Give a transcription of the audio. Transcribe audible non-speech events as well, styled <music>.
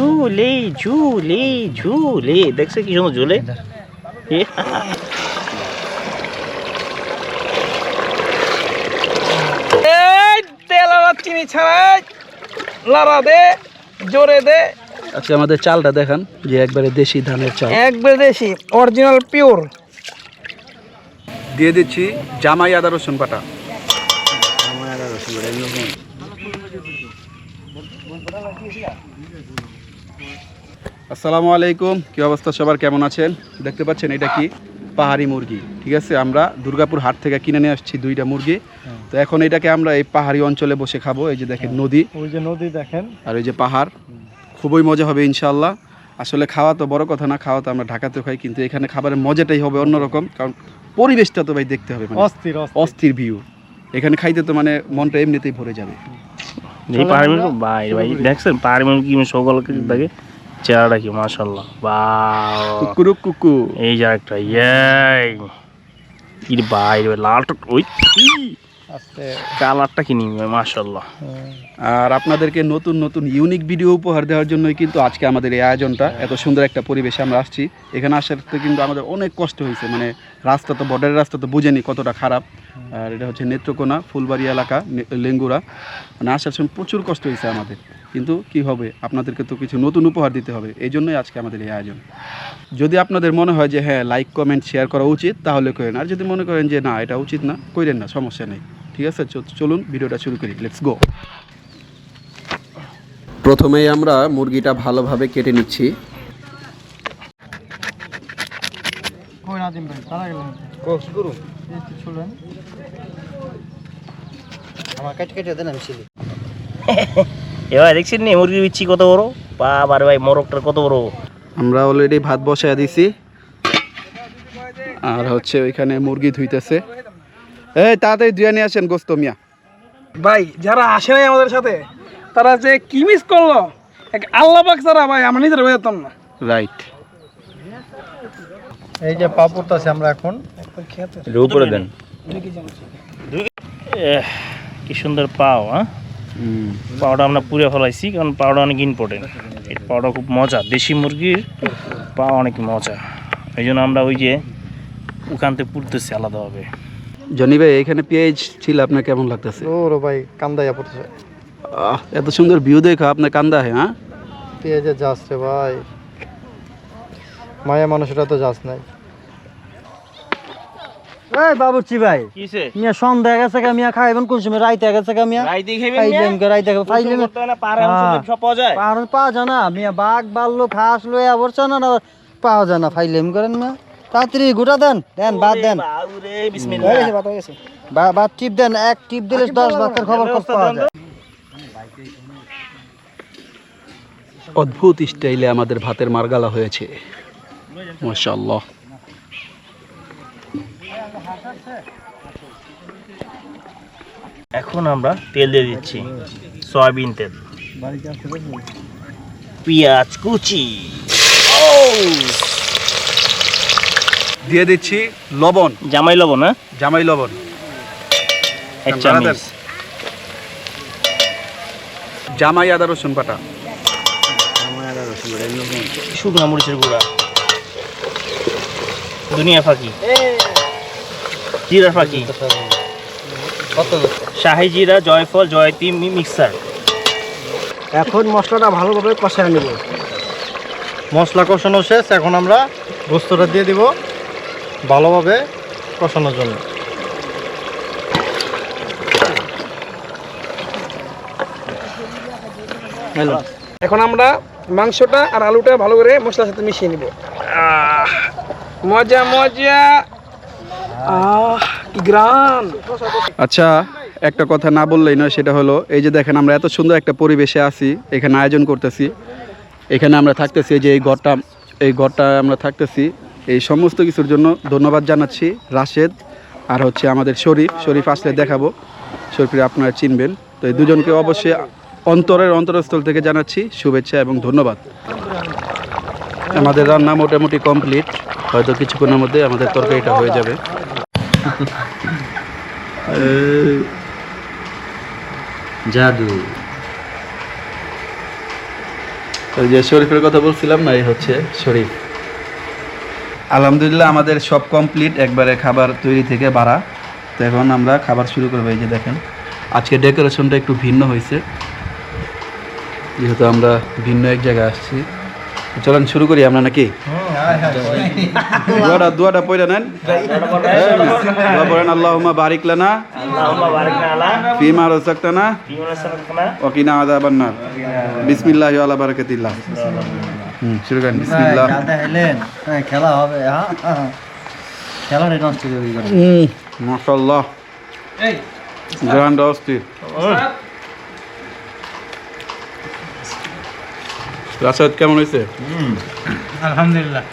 ঝুলে ঝুলে ঝুলে। দেখছে কি সুন্দর ঝুলে? এই তেল আর চিনি ছাড়াই লাড়া দে জোরে দে। আচ্ছা আমাদের চালটা দেখান যে একবারে দেশি ধানের চাল। একবার দেশি অরিজিনাল পিওর দিয়ে দিচ্ছি জামাই আদা রসুন বাটা। আসসালামু আলাইকুম। কি অবস্থা? সবার কেমন আছেন? দেখতে পাচ্ছেন এটা কি? পাহাড়ি মুরগি। ঠিক আছে আমরা দুর্গাপুর হাট থেকে কিনে নিয়ে আসছি দুইটা মুরগি। তো এখন এটাকে আমরা এই পাহাড়ি অঞ্চলে বসে খাব। এই যে দেখেন নদী। ওই যে নদী দেখেন। আর এই যে পাহাড়। খুবই মজা হবে ইনশাল্লাহ আসলে খাওয়া তো বড় কথা না খাওয়া তো আমরা ঢাকাতে খাই কিন্তু এখানে খাবারের মজাটাই হবে অন্যরকম কারণ পরিবেশটা তো ভাই দেখতে হবে মানে অস্থির অস্থির। ভিউ এখানে খাইতে তো মানে মনটা এমনিতেই ভরে যাবে। এই পাহাড়ি মুরগি ভাই ভাই দেখছেন পাহাড়ি মুরগি সকল দেখে চেহারাটা কি মাশাল্লাহ বা কুকুরু কুকু। এই যে একটা ইয়াই ইরে ভাই রে লালটা ওই। কালারটা কি নিবে মাশাল্লাহ আর আপনাদেরকে নতুন নতুন ইউনিক ভিডিও উপহার দেওয়ার জন্যই কিন্তু আজকে আমাদের এই আয়োজনটা এত সুন্দর একটা পরিবেশে আমরা আসছি। এখানে আসার তো কিন্তু আমাদের অনেক কষ্ট হয়েছে মানে রাস্তা তো বর্ডারের রাস্তা তো বুঝেনি কতটা খারাপ। আর এটা হচ্ছে নেত্রকোনা ফুলবাড়ি এলাকা লেঙ্গুরা মানে আসার সময় প্রচুর কষ্ট হয়েছে আমাদের। কিন্তু কি হবে? আপনাদেরকে তো কিছু নতুন উপহার দিতে হবে। এই জন্যই আজকে আমাদের এই আয়োজন। যদি আপনাদের মনে হয় যে হ্যাঁ লাইক কমেন্ট শেয়ার করা উচিত তাহলে করেন। আর যদি মনে করেন যে না এটা উচিত না করেন না সমস্যা নেই। ঠিক আছে? চলুন ভিডিওটা শুরু করি। লেটস গো প্রথমেই আমরা মুরগিটা ভালোভাবে কেটে নিচ্ছি। আমার কেটে কেটে দেন আমি <laughs> এবার দেখছেন নি মুরগির বিচ্ছি কত বড়? বাবার ভাই মোরগটার কত বড়? আমরা অলরেডি ভাত বসায় দিছি। আর হচ্ছে ওইখানে মুরগি ধুইতেছে। এই তাড়াতাড়ি ধুয়ে নিয়ে আসেন গোস্ত মিয়া। ভাই যারা আসে নাই আমাদের সাথে তারা যে কি মিস করল? এক আল্লাহ পাক ছাড়া ভাই আমরা নিজের বেরোতাম না। রাইট এই যে পা আছে আমরা এখন। উপরে দেন। কি সুন্দর পাও হ্যাঁ? পাওটা আমরা পুড়ে ফেলাইছি কারণ পাউডার অনেক ইম্পর্টেন্ট এই পাওটা খুব মজা দেশি মুরগির পা অনেক মজা। এই জন্য আমরা ওই যে ওখান থেকে পুড়তেছি আলাদাভাবে। জনি ভাই এখানে পেঁয়াজ ছিল আপনার কেমন লাগতেছে? ওরে ভাই কান্দাইয়া পড়তেছে। আহ, এত সুন্দর ভিউ দেখা আপনার কান্দা হ্যাঁ? পেঁয়াজের যাস রে ভাই। মায়া মানুষটা তো যাস নাই। এই বাবুর্চি ভাই। কিসে? মিয়া সন্ধ্যা গেছে গা মিয়া খাইবেন কোন সময়? রাইতে গেছে গা মিয়া। রাইতে খাইলেন গা রাইতে গা খাইলেন হ্যাঁ। সব পাওয়া যায়? পাহাড় পাওয়া যায় না। মিয়া বাঘ বাল্লো খাস লয়ে আবরছে না না পাওয়া যায় না। ফাইলেম করেন মিয়া। তাড়াতাড়ি গোটা দেন। দেন বাদ দেন। বাউরে বিসমিল্লাহ। বা- বাদ টিপ দেন। এক টিপ দিলে দশ বাচ্চার খবর খবর পাওয়া যায়। অদ্ভুত স্টাইলে আমাদের ভাতের মারগালা হয়েছে। মাশাআল্লাহ। এখন আমরা তেল দিয়ে দিচ্ছি সয়াবিন তেল। পেঁয়াজ কুচি। দিয়ে দিচ্ছি লবণ। জামাই লবণ হ্যাঁ? জামাই লবণ। এক চামচ। জামাই আদা রসুন বাটা। শুকনো মরিচের গুঁড়া। দুনিয়া ফাঁকি। জিরা ফাঁকি। শাহি জিরা জয়ফল জয়তী মি- মিক্সার। এখন মশলাটা ভালোভাবে কষায় নেব। মশলা কষানো শেষ এখন আমরা গোস্তটা দিয়ে দিব ভালোভাবে কষানোর জন্য। এখন আমরা মাংসটা আর আলুটা ভালো করে মশলার সাথে মিশিয়ে নিব। মজা মজা। গ্রাম আচ্ছা একটা কথা না বললেই নয়, সেটা হলো, এই যে দেখেন আমরা এত সুন্দর একটা পরিবেশে আছি, এখানে আয়োজন করতেছি, এখানে আমরা থাকতেছি যে এই ঘরটা এই ঘরটা আমরা থাকতেছি, এই সমস্ত কিছুর জন্য ধন্যবাদ জানাচ্ছি রাশেদ আর হচ্ছে আমাদের শরীফ শরীফ আসলে দেখাবো শরীফ আপনারা চিনবেন। তো এই দুজনকে অবশ্যই অন্তরের অন্তরস্থল থেকে জানাচ্ছি, শুভেচ্ছা এবং ধন্যবাদ। আমাদের রান্না মোটামুটি কমপ্লিট। হয়তো কিছুক্ষণের মধ্যে আমাদের তরকারিটা হয়ে যাবে। জাদু। ওই যে শরীফের কথা বলছিলাম না এই হচ্ছে শরীফ। আলহামদুলিল্লাহ আমাদের সব কমপ্লিট। একবারে খাবার তৈরি থেকে বাড়া। তো এখন আমরা খাবার শুরু করব এই যে দেখেন। আজকে ডেকোরেশনটা একটু ভিন্ন হয়েছে। যেহেতু আমরা ভিন্ন এক জায়গায় আসছি। চলেন শুরু করি আমরা নাকি? দুয়াটা দুয়াটা পয়রা নেন। পড়েন আল্লাহুম্মা বারিক লানা ফিমা রাযাকতানা ফিমা সালাতানা ওয়া কিনা আযাবান নার বিসমিল্লাহি ওয়া আলা বারাকাতিল্লাহ। হুম শুরু করেন বিসমিল্লাহ। হ্যাঁ খেলা হবে হ্যাঁ খেলাটা নষ্ট করে হুম মাশাআল্লাহ। গ্রান্ড অস্থির। রাসায়ত কেমন হয়েছে? আলহামদুলিল্লাহ।